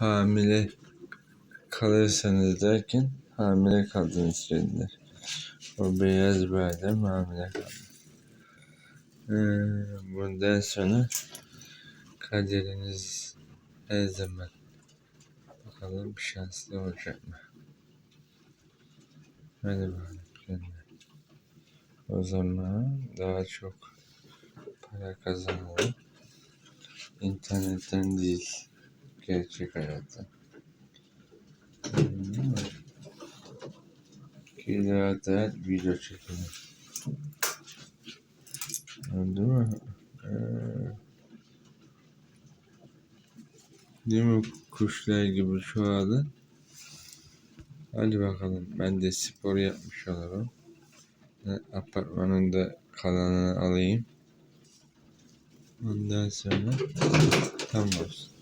hamile kalırsanız derken hamile kaldığını söylediler. O beyaz bir hamile kaldı. Ee, bundan sonra kaderiniz her zaman bakalım şanslı olacak mı? Hadi bakalım. gönder. O zaman daha çok para kazanalım. İnternetten değil. Gerçek hayatta. Hmm. Ki rahat rahat video çekelim. Değil mi? Ee, değil mi kuşlar gibi çoğalın? Hadi bakalım ben de spor yapmış olurum. Ve Apartmanın da kalanını alayım. Ondan sonra tam olsun.